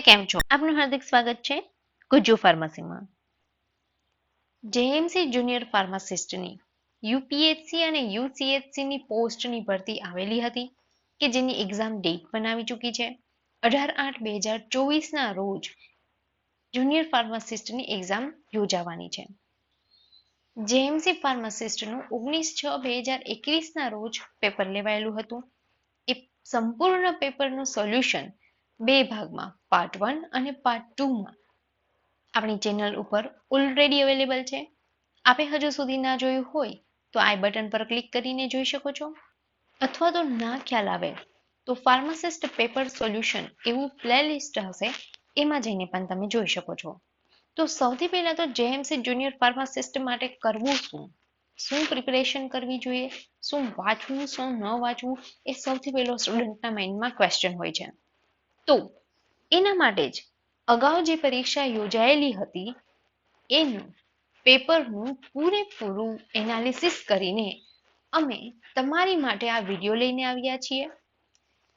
કેમ છો? આપનું હાર્દિક સ્વાગત છે ગુજ્જુ ફાર્મસીમાં. જેએમસી જુનિયર ફાર્માસિસ્ટની યુપીએચસી અને યુસીએચસીની પોસ્ટની ભરતી આવેલી હતી કે જેની એક્ઝામ ડેટ આવી ચૂકી છે. અઢાર આઠ બે હજાર ચોવીસના રોજ જુનિયર ફાર્માસિસ્ટની એક્ઝામ યોજાવાની છે. જેએમસી ફાર્માસિસ્ટનું ઓગણીસ છ બે હજાર એકવીસના રોજ પેપર લેવાયેલું હતું. એ સંપૂર્ણ પેપરનું સોલ્યુશન બે ભાગમાં પાર્ટ વન અને પાર્ટ ટુમાં આપણી ચેનલ ઉપર ઓલરેડી અવેલેબલ છે. આપે હજુ સુધી ના જોયું હોય તો આઈ બટન પર ક્લિક કરીને જોઈ શકો છો. અથવા તો ના ખ્યાલ આવે તો ફાર્માસિસ્ટ પેપર સોલ્યુશન એવું પ્લેલિસ્ટ હશે, એમાં જઈને પણ તમે જોઈ શકો છો. તો સૌથી પહેલાં તો જેએમસી જુનિયર ફાર્માસિસ્ટ માટે કરવું શું? શું પ્રિપેરેશન કરવી જોઈએ? શું વાંચવું, શું ન વાંચવું? એ સૌથી પહેલો સ્ટુડન્ટના માઇન્ડમાં ક્વેશ્ચન હોય છે. તો એના માટે જ અગાઉ જે પરીક્ષા યોજાયેલી હતી, એનું પેપરનું પૂરેપૂરું એનાલિસિસ કરીને અમે તમારી માટે આ વીડિયો લઈને આવ્યા છીએ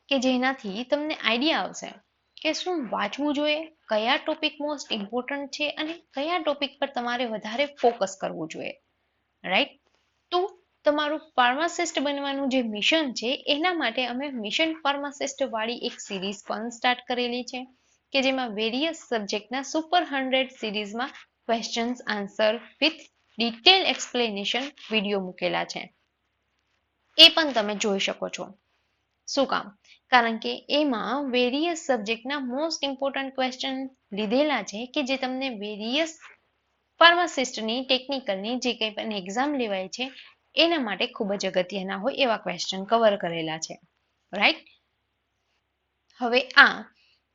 કે જેનાથી તમને આઈડિયા આવશે કે શું વાંચવું જોઈએ, કયા ટોપિક મોસ્ટ ઇમ્પોર્ટન્ટ છે અને કયા ટોપિક પર તમારે વધારે ફોકસ કરવું જોઈએ. રાઈટ તો તમારું ફાર્માસિસ્ટ બનવાનું જે મિશન છે, એના માટે અમે મિશન ફાર્માસિસ્ટ વાળી એક સિરીઝ પણ સ્ટાર્ટ કરેલી છે, કે જેમાં વેરિયસ સબ્જેક્ટના સુપર હંડ્રેડ સિરીઝમાં questions answer with detail explanation video મૂકેલા છે. એ પણ તમે જોઈ શકો છો. શું કામ? કારણ કે એમાં વેરિયસ સબ્જેક્ટના મોસ્ટ ઇમ્પોર્ટન્ટ ક્વેશ્ચન લીધેલા છે, કે જે તમને વેરિયસ ફાર્માસિસ્ટની ટેકનિકલની જે કંઈ પણ એક્ઝામ લેવાય છે એના માટે ખૂબ જ અગત્યના હોય એવા ક્વેશ્ચન કવર કરેલા છે. રાઈટ હવે આ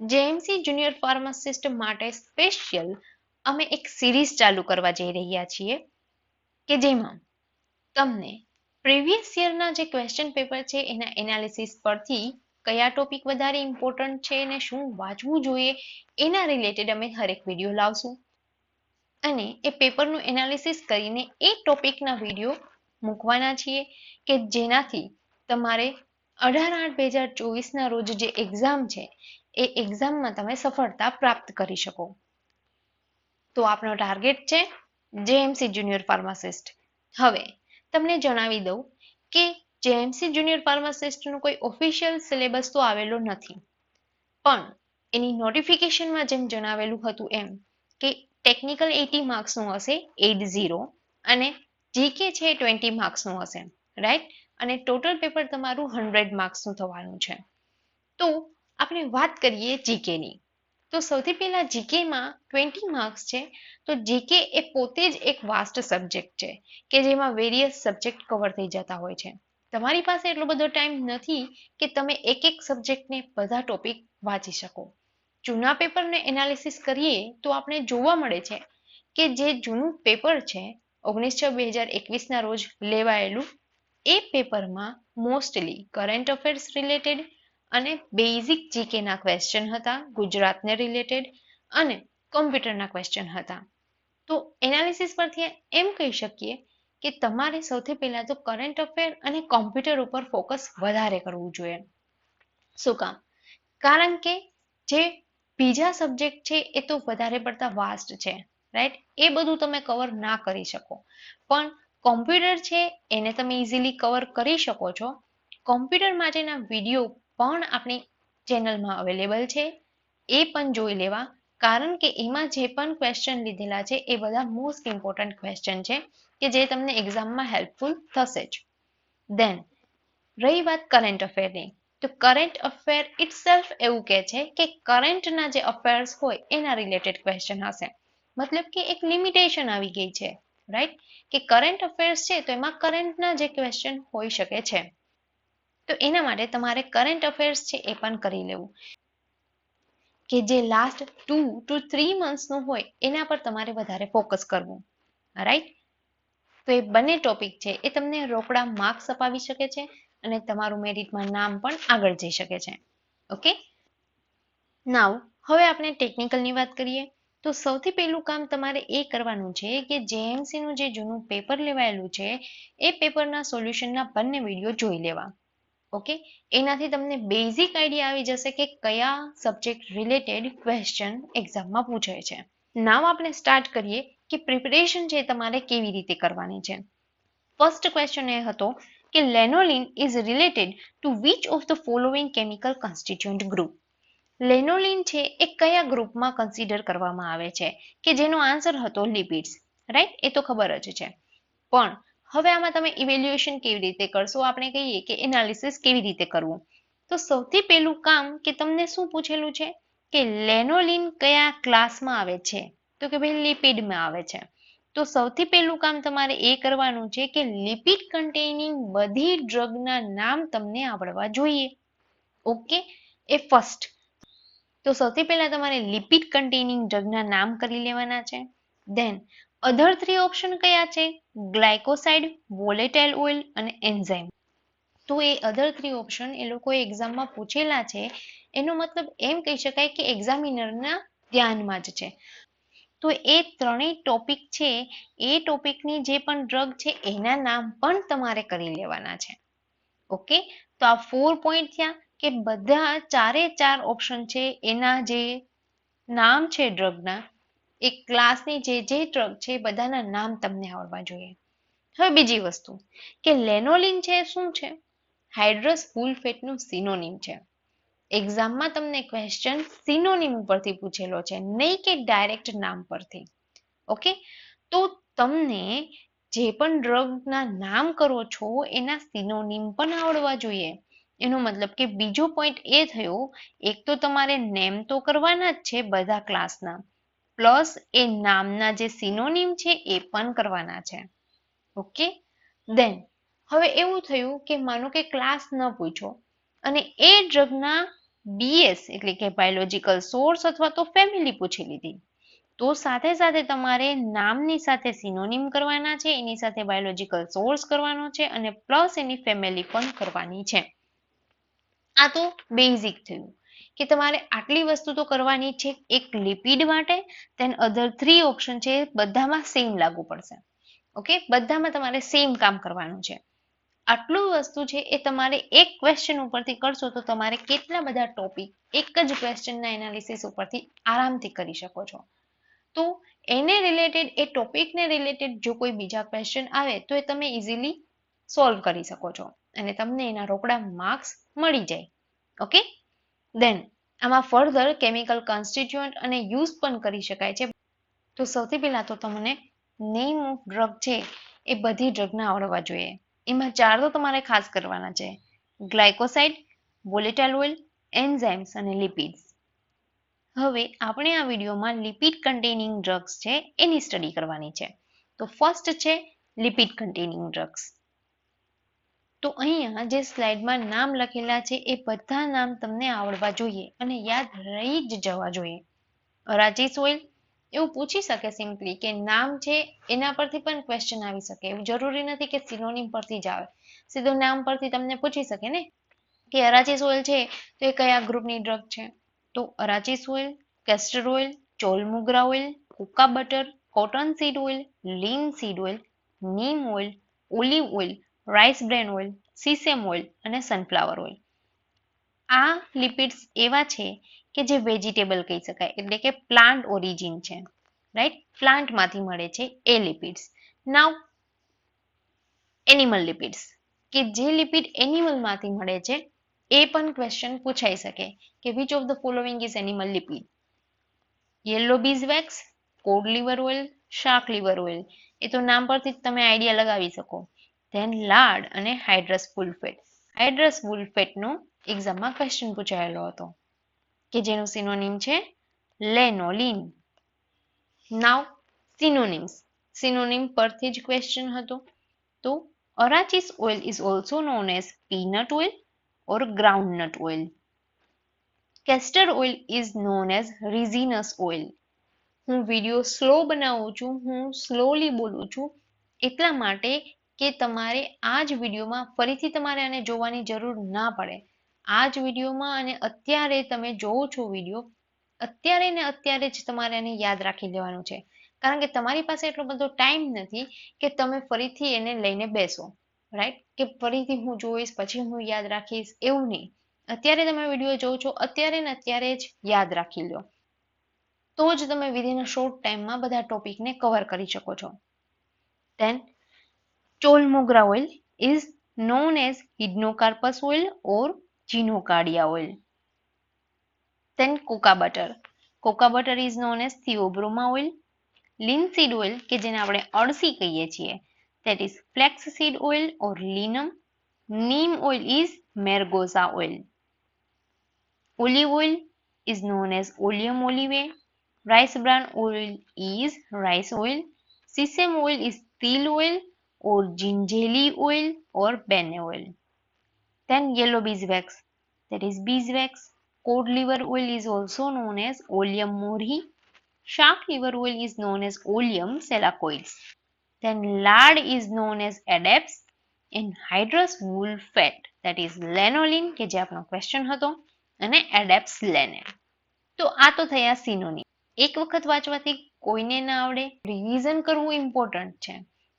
જેએમસી જુનિયર ફાર્માસિસ્ટ માટે સ્પેશિયલ અમે એક સિરીઝ ચાલુ કરવા જઈ રહ્યા છીએ કે જેમાં તમને પ્રીવિયસ યરના જે ક્વેશ્ચન પેપર છે એના એનાલિસિસ પરથી કયા ટોપિક વધારે ઇમ્પોર્ટન્ટ છે અને શું વાંચવું જોઈએ એના રિલેટેડ અમે હરેક વીડિયો લાવશું. અને એ પેપરનું એનાલિસિસ કરીને એ ટોપિકના વીડિયો મૂકવાના છીએ કે જેનાથી તમારે અઢાર આઠ બે હજાર ચોવીસના રોજ જે એક્ઝામ છે, એ એક્ઝામમાં તમે સફળતા પ્રાપ્ત કરી શકો. તો આપણો ટાર્ગેટ છે જેએમસી જુનિયર ફાર્માસિસ્ટ હવે તમને જણાવી દઉં કે જેએમસી જુનિયર ફાર્માસિસ્ટનું કોઈ ઓફિશિયલ સિલેબસ તો આવેલો નથી. પણ એની નોટિફિકેશનમાં જેમ જણાવેલું હતું એમ કે ટેકનિકલ એટી માર્ક્સનું હશે એટ ઝીરો અને જીકે છે ટ્વેન્ટી માર્ક્સનું હશે રાઈટ અને ટોટલ પેપર તમારું હંડ્રેડ માર્ક્સનું થવાનું છે. તો આપણે વાત કરીએ જીકેની તો સૌથી પહેલા જીકેમાં ટ્વેન્ટી માર્ક્સ છે, તો જીકે એ પોતે જ એક વાસ્ટ સબ્જેક્ટ છે, કે જેમાં વેરિયસ સબ્જેક્ટ કવર થઈ જતા હોય છે. તમારી પાસે એટલો બધો ટાઈમ નથી કે તમે એક એક સબ્જેક્ટને બધા ટોપિક વાંચી શકો. જૂના પેપરને એનાલિસિસ કરીએ તો આપણે જોવા મળે છે કે જે જૂનું પેપર છે ઓગણીસ છ બે હજાર એકવીસના રોજ લેવાયેલું એ પેપરમાં મોસ્ટલી કરંટ અફેર્સ રિલેટેડ અને બેઝિક જીકેના ક્વેશ્ચન હતા, ગુજરાતને રિલેટેડ અને કોમ્પ્યુટરના ક્વેશ્ચન હતા. તો એનાલિસિસ પરથી એમ કહી શકીએ કે તમારે સૌથી પહેલા તો કરંટ અફેર અને કોમ્પ્યુટર ઉપર ફોકસ વધારે કરવું જોઈએ. શું કામ? કારણ કે જે બીજા સબ્જેક્ટ છે એ તો વધારે પડતા વાસ્ટ છે. રાઈટ એ બધું તમે કવર ના કરી શકો. પણ કોમ્પ્યુટર છે, એને તમે ઇઝીલી કવર કરી શકો છો. કોમ્પ્યુટર માટેના વીડિયો પણ આપણી ચેનલમાં અવેલેબલ છે. એ પણ જોઈ લેવા. કારણ કે એમાં જે પણ ક્વેશ્ચન લીધેલા છે, એ બધા મોસ્ટ ઇમ્પોર્ટન્ટ ક્વેશ્ચન છે, કે જે તમને એક્ઝામમાં હેલ્પફુલ થશે જ. દેન રહી વાત કરંટ અફેરની તો કરંટ અફેર ઇટ સેલ્ફ એવું કહે છે કે કરંટના જે અફેર્સ હોય, એના રિલેટેડ ક્વેશ્ચન હશે. મતલબ કે એક લિમિટેશન આવી ગઈ છે રાઈટ કે કરંટ અફેર્સ છે તો એમાં કરંટના જે ક્વેશ્ચન હોઈ શકે છે. તો એના માટે તમારે કરંટ અફેર્સ છે એ પણ કરી લેવું. કે જે લાસ્ટ ટુ ટુ થ્રી મંથ્સનું હોય એના પર તમારે વધારે ફોકસ કરવું. રાઈટ તો એ બંને ટોપિક છે એ તમને રોકડા માર્ક્સ અપાવી શકે છે અને તમારું મેરિટમાં નામ પણ આગળ જઈ શકે છે. ઓકે નાવ હવે આપણે ટેકનિકલની વાત કરીએ. તો સૌથી પહેલું કામ તમારે એ કરવાનું છે કે જેએમસી નું જે જૂનું પેપર લેવાયેલું છે, એ પેપરના સોલ્યુશનના બંને વીડિયો જોઈ લેવા. ઓકે? એનાથી તમને બેઝિક આઈડિયા આવી જશે કે કયા સબ્જેક્ટ રિલેટેડ ક્વેશ્ચન એક્ઝામમાં પૂછાય છે. નામ આપણે સ્ટાર્ટ કરીએ કે પ્રિપરેશન છે તમારે કેવી રીતે કરવાની છે. ફર્સ્ટ ક્વેશ્ચન એ હતો કે lanolin is related to which of the following chemical constituent group lanolin છે એ કયા ગ્રુપમાં કન્સિડર કરવામાં આવે છે? કે જેનો આન્સર હતો લિપિડ્સ રાઈટ એ તો ખબર જ છે. પણ હવે આમાં તમે ઇવેલ્યુએશન કેવી રીતે કરશો? આપણે કહીએ કે એનાલિસિસ કેવી રીતે કરવું? તો સૌથી પહેલું કામ કે તમને શું પૂછેલું છે? કે લેનોલિન કયા ક્લાસમાં આવે છે? તો કે ભાઈ લિપિડમાં આવે છે. તો સૌથી પહેલું કામ તમારે એ કરવાનું છે કે લિપિડ કન્ટેનિંગ બધી ડ્રગના નામ તમને આવડવા જોઈએ. ઓકે એ ફર્સ્ટ તો સૌથી પહેલા તમારે લિપિડ કન્ટેનિંગ ડ્રગના નામ કરી લેવાના છે. ધેન અધર થ્રી ઓપ્શન કયા છે? ગ્લાયકોસાઇડ વોલેટાઇલ ઓઇલ અને એન્ઝાઇમ તો એ અધર થ્રી ઓપ્શન એ લોકોએ એક્ઝામમાં પૂછેલા છે. એનો મતલબ એમ કહી શકાય કે એક્ઝામિનરના ધ્યાનમાં જ છે. તો એ ત્રણેય ટોપિક છે. એ ટોપિકની જે પણ ડ્રગ છે, એના નામ પણ તમારે કરી લેવાના છે. ઓકે તો આ ફોર પોઈન્ટ થયા. કે બધા ચારે ચાર ઓપ્શન છે, એના જે નામ છે ડ્રગના એ ક્લાસની જે જે ડ્રગ છે, બધાના નામ તમને આવડવા જોઈએ. હવે બીજી વસ્તુ, કે લેનોલિન છે શું છે? હાઇડ્રસ ફૂલ ફેટનું સિનોનિમ છે. એક્ઝામમાં તમને ક્વેશ્ચન સિનોનિમ ઉપરથી પૂછેલો છે, નહીં કે ડાયરેક્ટ નામ પરથી. ઓકે તો તમને જે પણ ડ્રગના નામ કરો છો, એના સિનોનિમ પણ આવડવા જોઈએ. એનો મતલબ કે બીજો પોઈન્ટ એ થયો, એક તો તમારે નેમ તો કરવાના જ છે બધા ક્લાસના પ્લસ એ નામના જે સિનોનિમ છે એ પણ કરવાના છે. ઓકે દેન હવે એવું થયું કે માનો કે ક્લાસ ન પૂછો, અને એ ડ્રગના બીએસ એટલે કે બાયોલોજીકલ સોર્સ અથવા તો ફેમિલી પૂછી લીધી. તો સાથે સાથે તમારે નામની સાથે સિનોનિમ કરવાના છે, એની સાથે બાયોલોજીકલ સોર્સ કરવાનો છે, અને પ્લસ એની ફેમિલી પણ કરવાની છે. આ તો બેઝિક થયું. કે તમારે આટલી વસ્તુ તો કરવાની છે, એક લિપિડ માટે ધેન અધર થ્રી ઓપ્શન છે, બધામાં સેમ લાગુ પડશે. ઓકે બધામાં તમારે સેમ કામ કરવાનું છે. આટલું વસ્તુ છે, એ તમારે એક ક્વેશ્ચન ઉપરથી કરશો તો તમારે કેટલા બધા ટોપિક એક જ ક્વેશ્ચનના એનાલિસિસ ઉપરથી આરામથી કરી શકો છો. તો એને રિલેટેડ એ ટોપિકને રિલેટેડ જો કોઈ બીજા ક્વેશ્ચન આવે તો એ તમે ઇઝીલી સોલ્વ કરી શકો છો. અને તમને એના રોકડા માર્ક્સ મળી જાય. ઓકે દેન આમાં ફર્ધર કેમિકલ કોન્સ્ટિટ્યુઅન્ટ અને યુઝ પણ કરી શકાય છે. તો સૌથી પહેલા તો તમને નેમ ઓફ ડ્રગ છે એ બધી ડ્રગને આવડવા જોઈએ. એમાં ચાર તો તમારે ખાસ કરવાના છે. ગ્લાયકોસાઇડ વોલેટાઇલ ઓઇલ એન્ઝાઇમ્સ અને લિપિડ્સ હવે આપણે આ વિડીયોમાં લિપિડ કન્ટેનિંગ ડ્રગ્સ છે એની સ્ટડી કરવાની છે. તો ફર્સ્ટ છે લિપિડ કન્ટેનિંગ ડ્રગ્સ તો અહીંયા જે સ્લાઇડમાં નામ લખેલા છે એ બધા નામ તમને આવડવા જોઈએ અને યાદ રહી જ જવા જોઈએ. અરાચીસ ઓઇલ એવું પૂછી શકે સિમ્પલી કે નામ છે એના પરથી પણ ક્વેશ્ચન આવી શકે. એવું જરૂરી નથી કે સિનોનિમ પરથી જ આવે. સીધું નામ પરથી તમને પૂછી શકે ને? કે અરાચીસ ઓઇલ છે તો એ કયા ગ્રુપની ડ્રગ છે? તો arachis oil castor oil chaulmoogra oil cocoa butter cotton seed oil linseed oil neem oil olive oil rice bran oil sesame oil અને સનફ્લાવર ઓઇલ આ લિપિડ્સ એવા છે કે જે વેજીટેબલ કહી શકાય, એટલે કે પ્લાન્ટ ઓરિજિન છે. રાઈટ પ્લાન્ટમાંથી મળે છે એ લિપિડ્સ નાવ એનિમલ લિપિડ્સ કે જે લિપિડ એનિમલમાંથી મળે છે, એ પણ ક્વેશ્ચન પૂછાઈ શકે કે which of the following is animal lipid yellow bees wax cod liver oil shark liver oil એ તો નામ પરથી જ તમે આઈડિયા લગાવી શકો. ધેન લાડ અને હાઇડ્રસ ફુલફેટ હાઇડ્રસ ફુલફેટનો એક્ઝામમાં ક્વેશ્ચન પૂછાયેલો હતો કે જેનું સિનોનિમ છે લેનોલિન નાવ સિનોનિમ્સ સિનોનિમ પરથી જ ક્વેશ્ચન હતો. તો arachis oil is also known as peanut oil or groundnut oil castor oil is known as ricinus oil હું વીડિયો સ્લો બનાવું છું, હું સ્લોલી બોલું છું, એટલા માટે કે તમારે આ જ વિડીયોમાં ફરીથી તમારે આને જોવાની જરૂર ના પડે. આ જ વિડીયોમાં અને અત્યારે તમે જોવો છો વીડિયો, અત્યારે ને અત્યારે જ તમારે આને યાદ રાખી લેવાનું છે. કારણ કે તમારી પાસે એટલો બધો ટાઈમ નથી કે તમે ફરીથી એને લઈને બેસો. રાઈટ કે ફરીથી હું જોઈશ, પછી હું યાદ રાખીશ, એવું નહીં. અત્યારે તમે વીડિયો જોવો છો, અત્યારે ને અત્યારે જ યાદ રાખી લો તો જ તમે વિધિન શોર્ટ ટાઈમમાં બધા ટોપિકને કવર કરી શકો છો. Then chaulmoogra oil is known as hydrocarpus oil or ginocardia oil. Then coca butter. Coca butter is known as theobroma oil. Linseed oil કે જેને આપણે અળસી કહીએ છીએ that is flaxseed oil or linum. Neem oil is mergosa oil. Olive oil is known as oleum olivae. Rice bran oil is rice oil. Sesame oil is til oil or gingerly oil or benne oil. Then yellow beeswax, that is beeswax. Cod liver oil is also known as Oleum mori. Shark liver oil is known as Oleum selacoides. Then lard is known as adapts and hydrous wool fat that is lanolin કે જે આપણો question હતો અને એડેપ્સ લેને તો આ તો થયા સિનોની એક વખત વાંચવાથી કોઈને ના આવડે રિવિઝન કરવું ઇમ્પોર્ટન્ટ છે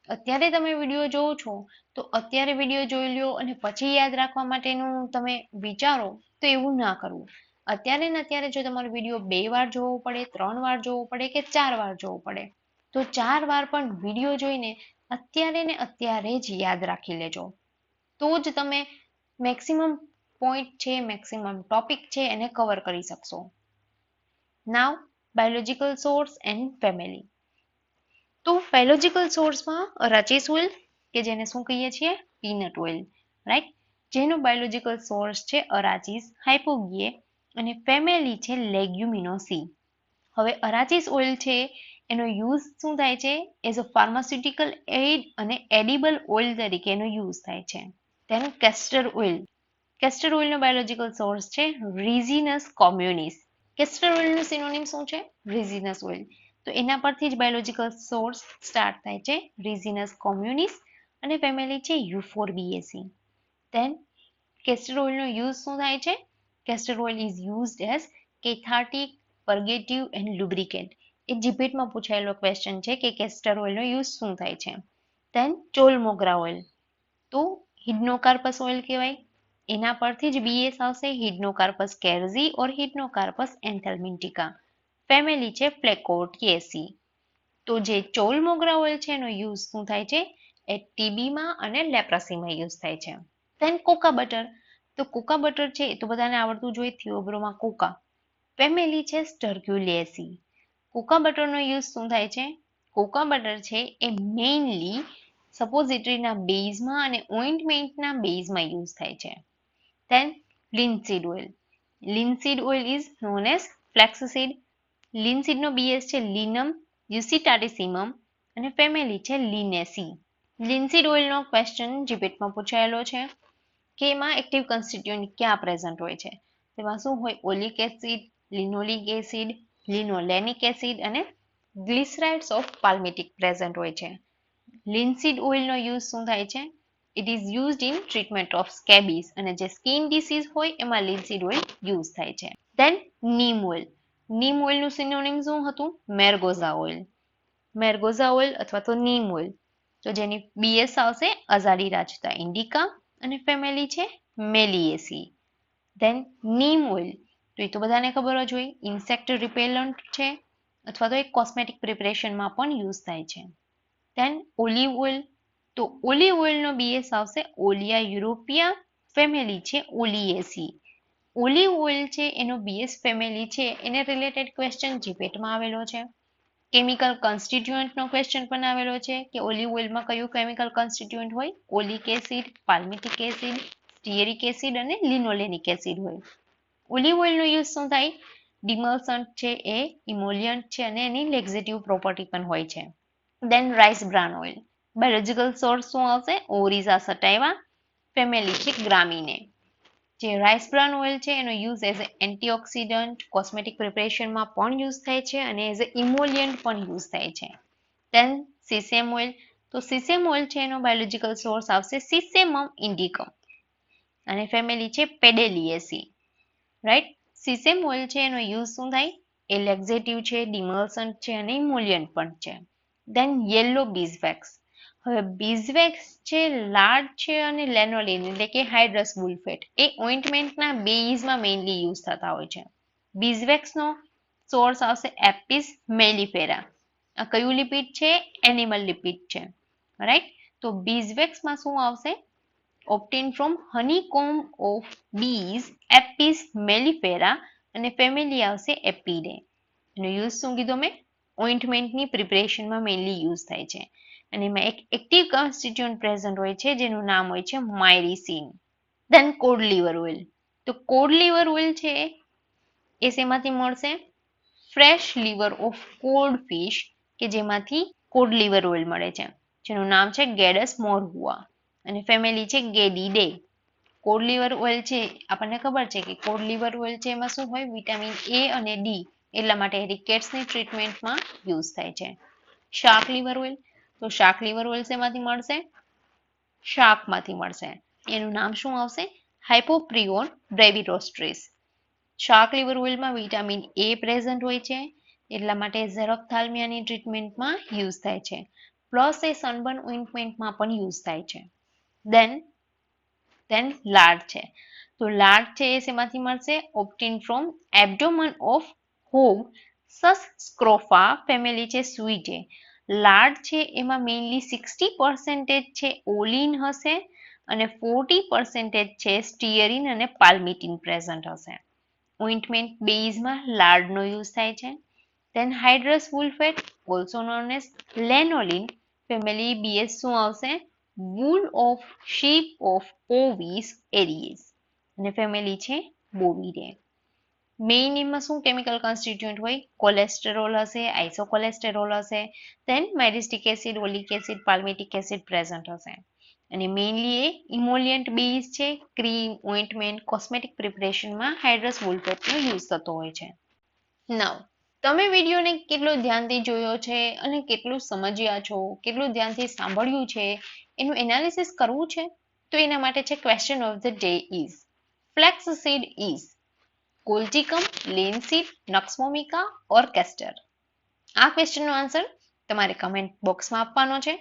અત્યારે તમે વીડિયો જોવો છો, તો અત્યારે વીડિયો જોઈ લ્યો અને પછી યાદ રાખવા માટેનું તમે વિચારો તો એવું ના કરવું. અત્યારે ને અત્યારે જો તમારો વીડિયો બે વાર જોવો પડે, ત્રણ વાર જોવો પડે કે ચાર વાર જોવો પડે, તો ચાર વાર પણ વીડિયો જોઈને અત્યારે ને અત્યારે જ યાદ રાખી લેજો. તો જ તમે મેક્સિમમ પોઈન્ટ છે મેક્સિમમ ટોપિક છે એને કવર કરી શકશો. Now biological source and family તો ફેલોજિકલ સોર્સમાં રચીસ ઓઇલ કે જેને શું કહીએ છીએ? પીનટ ઓઇલ રાઈટ જેનો બાયોલોજીકલ સોર્સ છે અરાચીસ હાઇપોગીએ અને ફેમિલી છે લેગ્યુમિનોસી હવે અરાચીસ ઓઇલ છે, એનો યુઝ શું થાય છે? એઝ અ ફાર્માસ્યુટિકલ એડ અને એડિબલ ઓઇલ તરીકે એનો યુઝ થાય છે. તેનું કેસ્ટર ઓઇલ કેસ્ટર ઓઇલનો બાયોલોજીકલ સોર્સ છે રિઝિનસ કોમ્યુનિસ કેસ્ટર ઓઇલનું સિનોનિમ શું છે? રિઝિનસ ઓઇલ તો એના પરથી જ બાયોલોજીકલ સોર્સ સ્ટાર્ટ થાય છે રિઝિનસ કોમ્યુનિસ અને ફેમિલી છે યુફોરબીએસી દેન કેસ્ટર યુઝ શું થાય છે? Castor oil is used as cathartic purgative and lubricant એ જીપેટમાં પૂછાયેલો ક્વેશ્ચન છે કે કેસ્ટર ઓઇલનો યુઝ શું થાય છે? ધેન ચોલ મોગરા ઓઇલ તો હિડનોકાર્પસ ઓઇલ કહેવાય. એના પરથી જ બીએસ આવશે હિડનોકાર્પસ કેરઝી ઓર હિડનોકાર્પસ એન્થેલ્મિન્ટિકા ફેમિલી છે ફ્લેકોટિએસી તો જે ચોલ મોગરા ઓઇલ છે એનો યુઝ શું થાય છે? એ ટીબીમાં અને લેપ્રસીમાં યુઝ થાય છે. ધેન કોકા બટર તો કોકા બટર છે એ તો બધાને આવડતું જોઈએ થિયોબ્રોમાં કોકા ફેમિલી છે સ્ટર્ક્યુલિએસી કોકા બટરનો યુઝ શું થાય છે? કોકા બટર છે એ મેઇનલી સપોઝિટરીના બેઝમાં અને ઓઇન્ટમેન્ટના બેઝમાં યુઝ થાય છે. Then linseed oil linseed oil is known as flaxseed લિનસીડનો BS છે લિનમ યુસિટાટિસિમમ અને ફેમિલી છે લિનેસી. લિનસીડ ઓઇલનો ક્વેશ્ચન જીપેટમાં પૂછાયેલો છે કે એમાં એક્ટિવ કન્સ્ટિટ્યુન્ટ ક્યાં પ્રેઝન્ટ હોય છે? તેમાં શું હોય? Oleic acid, linoleic acid, linolenic acid અને ગ્લિસરાઇડ્સ ઓફ પાલ્મેટિક પ્રેઝન્ટ હોય છે. લિનસીડ ઓઇલનો યુઝ શું થાય છે? It is used in treatment of scabies અને જે સ્કિન ડિસીઝ હોય એમાં લિનસીડ ઓઇલ યુઝ થાય છે. દેન નીમ ઓઇલ નીમ ઓઇલનું સિનોનિમ શું હતું મેરગોઝા ઓઇલ મેરગોઝા ઓઇલ અથવા તો નીમ ઓઇલ તો જેની બીએસ આવશે અઝાડી રાજતા ઇન્ડિકા અને ફેમિલી છે મેલિએસી ધેન નીમ ઓઇલ તો એ તો બધાને ખબર જ હોય ઇન્સેક્ટ રિપેલન્ટ છે અથવા તો એક કોસ્મેટિક પ્રિપરેશનમાં પણ યુઝ થાય છે ધેન ઓલિવ ઓઇલ તો ઓલિવ ઓઇલનો બીએસ આવશે ઓલિયા યુરોપિયા ફેમિલી છે ઓલિએસી ઓલિવ ઓઇલ છે, એનો બીએસ ફેમિલી છે, એને રિલેટેડ ક્વેશ્ચન જીપેટમાં આવેલો છે. કેમિકલ કોન્સ્ટિટ્યુઅન્ટનો ક્વેશ્ચન પણ આવેલો છે કે ઓલિવ ઓઇલમાં કયું કેમિકલ કોન્સ્ટિટ્યુઅન્ટ હોય? Oleic acid palmitic acid stearic acid અને લિનોલેનિક એસિડ હોય. ઓલિવ ઓઇલનો યુઝ શું થાય? ડિમલ્સન્ટ છે એ ઇમોલિયન્ટ છે અને એની લેક્ઝેટિવ પ્રોપર્ટી પણ હોય છે. Then rice bran oil biological source શું આવશે? ઓરિઝા સટાઇવા ફેમિલી છે ગ્રામીને. જે રાઈસ બ્રાન ઓઇલ છે, એનો use as a antioxidant cosmetic પ્રિપરેશનમાં પણ યુઝ થાય છે અને એઝ અ ઇમોલિયન્ટ પણ યુઝ થાય છે. ધેન સિસેમ ઓઇલ તો સિસેમ ઓઇલ છે, એનો બાયોલોજીકલ સોર્સ આવશે સિસેમમ ઇન્ડિકમ અને ફેમિલી છે પેડેલિએસી રાઈટ સિસેમ ઓઇલ છે, એનો યુઝ શું થાય? એ લેક્ઝેટિવ છે ડિમલ્સન્ટ છે અને ઇમોલિયન્ટ પણ છે. ધેન યેલો બીઝવેક્સ હવે બીઝવેક્સ છે, લાર્જ છે અને લેનોલિન, એટલે કે હાઇડ્રસ બુલફેટ. એ ઓઇન્ટમેન્ટના બેઝમાં મેઇનલી યુઝ થતા હોય છે. બીઝવેક્સનો સોર્સ આવશે એપિસ મેલિફેરા. આ કયું લિપિડ છે? એનિમલ લિપિડ છે. રાઈટ તો બીઝવેક્સમાં શું આવશે? Obtain from honeycomb of bees apis mellifera અને ફેમિલી આવશે એપીડે એનો યુઝ શું કીધો મેં? ઓઇન્ટમેન્ટની પ્રિપરેશનમાં મેઇનલી યુઝ થાય છે. અને એમાં એક એક્ટિવ કોન્સ્ટિટ્યુઅન્ટ પ્રેઝન્ટ હોય છે, જેનું નામ હોય છે myricin then cod liver oil તો કોડ લીવર ઓઇલ છે એ શેમાંથી મળશે? Fresh liver of cold fish કે જેમાંથી કોડ લીવર ઓઇલ મળે છે. જેનું નામ છે ગેડસ મોરહુઆ. અને ફેમિલી છે ગેડીડે કોડ લીવર ઓઇલ છે, આપણને ખબર છે કે કોડ લીવર ઓઇલ છે એમાં શું હોય? વિટામિન એ અને ડી એટલા માટે રિકેટ્સની ટ્રીટમેન્ટમાં યુઝ થાય છે. શાર્ક લીવર ઓઇલ તો શાક લીવર ઓઇલ શેમાંથી મળશે? શાકમાંથી મળશે. એનું નામ શું આવશે? હાઇપોપ્રિયોન બ્રેવિરોસ્ટ્રીસ શાક લીવર ઓઇલમાં વિટામિન એ પ્રેઝન્ટ હોય છે, એટલા માટે ઝેરોપ્થાલ્મિયાની ટ્રીટમેન્ટમાં યુઝ થાય છે. પ્લસ એ સનબર્ન ઓઇન્ટમેન્ટમાં પણ યુઝ થાય છે. દેન દેન લાડ છે. તો લાડ છે એ શેમાંથી મળશે? Obtain from abdomen of hog sus scrofa family છે. સુઈજે લાડ છે, એમાં મેઇનલી સિક્સટી પર્સન્ટેજ છે, ઓલિન હશે અને ફોર્ટી પર્સન્ટેજ છે સ્ટીયરિન અને પાલ્મિટિન પ્રેઝન્ટ હશે. ઓઇન્ટમેન્ટ બેઝમાં લાડનો યુઝ થાય છે. Then hydrous wool fat also known as lanolin family BS શું આવશે? Wool of sheep of Ovis aries અને ફેમિલી છે બોવીડે મેઇન એમાં શું કેમિકલ કોન્સ્ટિટ્યુઅન્ટ હોય? કોલેસ્ટેરોલ હશે આઇસોકોલેસ્ટેરોલ હશે then myristic acid oleic acid palmitic acid present હશે. અને મેઇનલી એ ઇમોલિયન્ટ બેઝ છે ક્રીમ ઓઇન્ટમેન્ટ કોસ્મેટિક પ્રિપરેશનમાં હાઇડ્રસ વુલ્ફેટનો યુઝ થતો હોય છે. નવ તમે વિડીયોને કેટલો ધ્યાનથી જોયો છે અને કેટલું સમજ્યા છો, કેટલું ધ્યાનથી સાંભળ્યું છે, એનું એનાલિસિસ કરવું છે? તો એના માટે છે question of the day is flaxseed is colchicum linseed nux vomica or castor આ ક્વેશ્ચનનો આન્સર તમારે કમેન્ટ બોક્સમાં આપવાનો છે.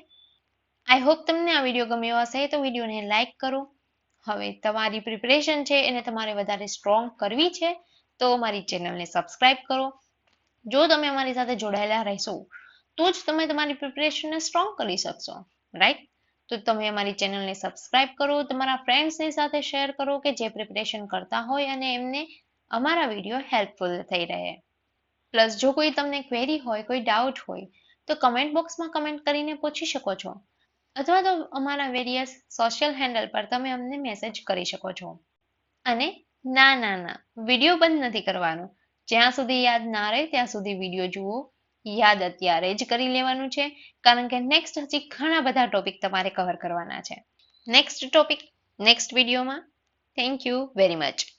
આઈ હોપ તમને આ વીડિયો ગમ્યો હશે, તો વિડીયોને લાઇક કરો. હવે તમારી પ્રિપરેશન છે, એને તમારે વધારે સ્ટ્રોંગ કરવી છે, તો મારી ચેનલને સબસ્ક્રાઇબ કરો. જો તમે અમારી સાથે જોડાયેલા રહેશો, તો જ તમે તમારી પ્રિપરેશનને સ્ટ્રોંગ કરી શકશો રાઈટ તો તમે અમારી ચેનલને સબસ્ક્રાઇબ કરો, તમારા ફ્રેન્ડ્સની સાથે શેર કરો કે જે પ્રિપરેશન કરતા હોય અને એમને અમારા વીડિયો હેલ્પફુલ થઈ રહે. પ્લસ જો કોઈ તમને ક્વેરી હોય, કોઈ ડાઉટ હોય, તો કમેન્ટ બોક્સમાં કમેન્ટ કરીને પૂછી શકો છો. અથવા તો અમારા વેરિયસ સોશિયલ હેન્ડલ પર તમે અમને મેસેજ કરી શકો છો. અને ના ના ના વીડિયો બંધ નથી કરવાનો. જ્યાં સુધી યાદ ના રહે, ત્યાં સુધી વીડિયો જુઓ. યાદ અત્યારે જ કરી લેવાનું છે. કારણ કે નેક્સ્ટ હજી ઘણા બધા ટોપિક તમારે કવર કરવાના છે. નેક્સ્ટ ટોપિક નેક્સ્ટ વિડીયોમાં થેન્ક યુ વેરી મચ